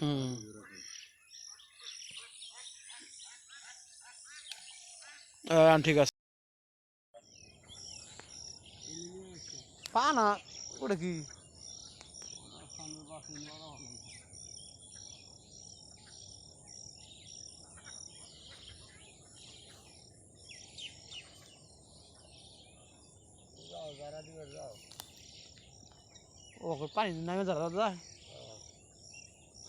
হুম। ঠিক আছে। পা না ওটা কি? ও পানি নামে যারা দাদা।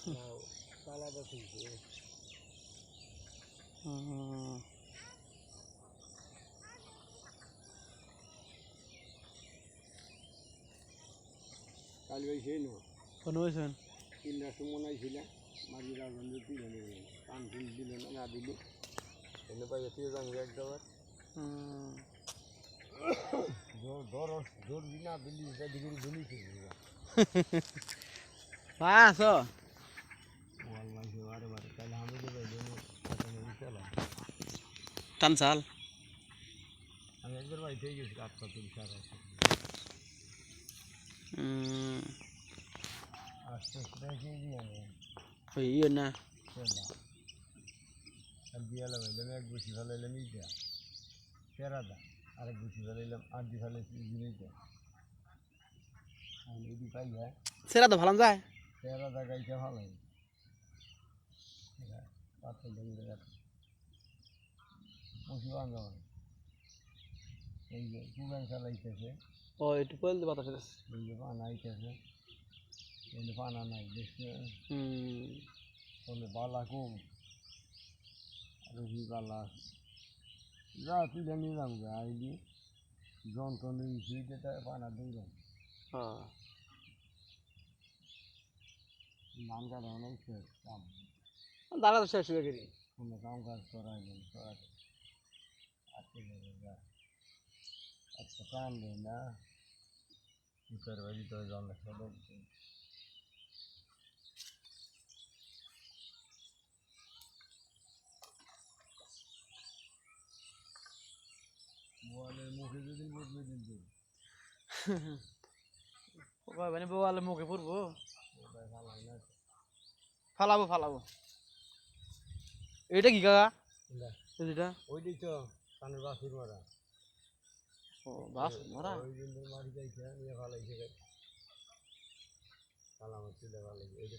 কাল ভাই সেই নো ফোন হয়েছেন তিনটার সময় আইছিলাম মাঝি তুলে নিয়ে কান ফুল দিল না না দিল এনে পাই তুই যাব একবার জোর জোর বিনা দিলি আছো ওয়াল্লাহ সে বারে বারে তাহলে আমি দেবে জন্য চালা টান চাল। আমি একবার বাড়ি থেকে গেছি আটটা তিন হুম আস্তে আস্তে ওই ইয়ে না। এলাম এলাম এক বসি ফেলাইলাম ইটা। তেরাদা আরেক বসি ফেলাইলাম আট দি ফেলাইছি জিনিসটা এদি পাই হ্যাঁ? সেরা তো ভালো যায়। ভালাই। পাথর গেছে এই যে চালাইতেছে ও একটু পয়েল দিয়ে বাতাস আছে এই যে পানা আইতেছে। এই যে পানা নাই দেখছে বালা কম। আর বালা? যা তুই জানি যন্ত্র নেই সেইটা পানা দৌড়াম হ্যাঁ। ধান কাটা অনেক শেষ কাম। দাঁড়া তো শেষ হয়ে গেলি কোনো কাম কাজ করাই নেই করাতে আজকে যাবে যা কাম নেই না ভিতর বাড়ি তো জল বলের মুখে যদি বদলে কিন্তু ওই মানে বোয়ালে মুখে পড়ব ফালাবো ফালাবো এটা কি কাকা ওইটাই তো কানের বাসুর মারা ও বাস মারা ওই জন্য মারি যাইছে নিয়ে ফালাইছে গাই ফালাম তুলে এই যে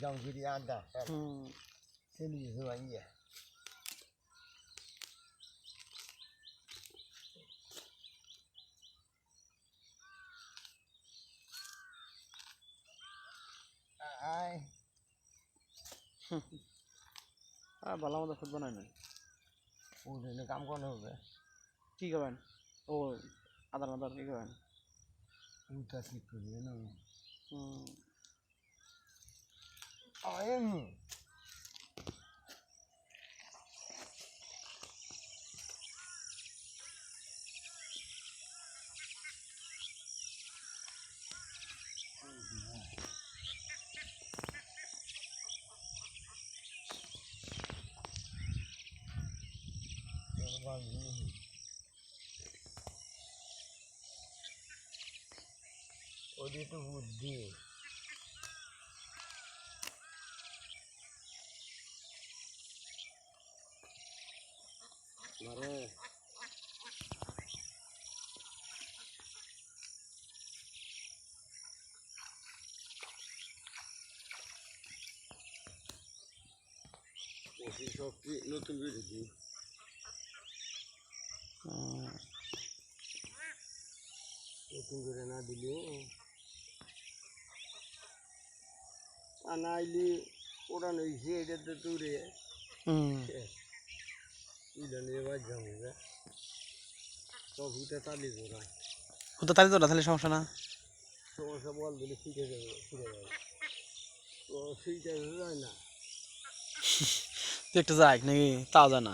জামগিরি আড্ডা হুম সেলি আয়। আর ভালো মতো ফুট বানাই নাই ওখানে কাম করা হবে? কি খাবেন? ও আদার আদার কি খাবেন? উল্টা ঠিক করবে না? হুম। আয় ওদের তো বুদ্ধি মারে ওষুধ শক্তি নতুন বেরিয়েছি হুম। নতুন করে না দিলেও আর না আইলি ওড়ানো হয়েছে এটা তো দূরে। তালি তো তো না তাহলে সমস্যা না? সমস্যা বল দিলে যাবে ফিরে যাবে। তো সেইটা যায় না। একটা যাই নাকি তাও যায়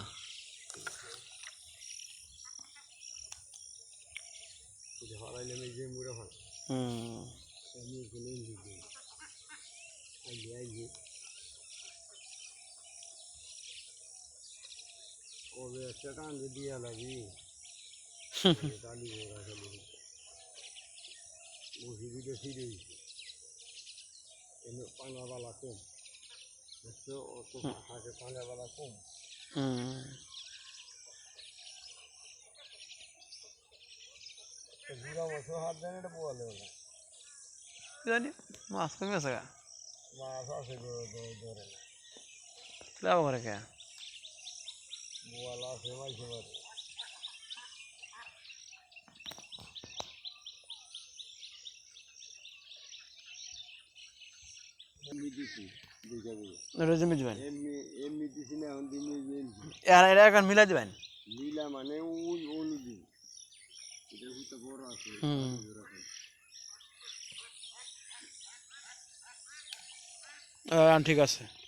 না হরাইলে মেয়ে যে মুড়ে হয় হুম আমি কোনো ইন্দি দিই লিয়াইছে কবে একটা কান্দে দিয়া লাগি কালি ঘোরা খালি মুসিবিতে ফিরে এনে পানাবালা কম দেখছ অত হাতে পানাবালা কম হুম বুড়া বছর হাত দেন এটা পোয়ালে ওটা কি জানি মাছ কমে গা। মাছ আছে ধরে ধরে। না লাভ করে কে বোয়ালা আছে মাইছে মারে এমনি দিছি দুইটা করে। এটা ঠিক আছে।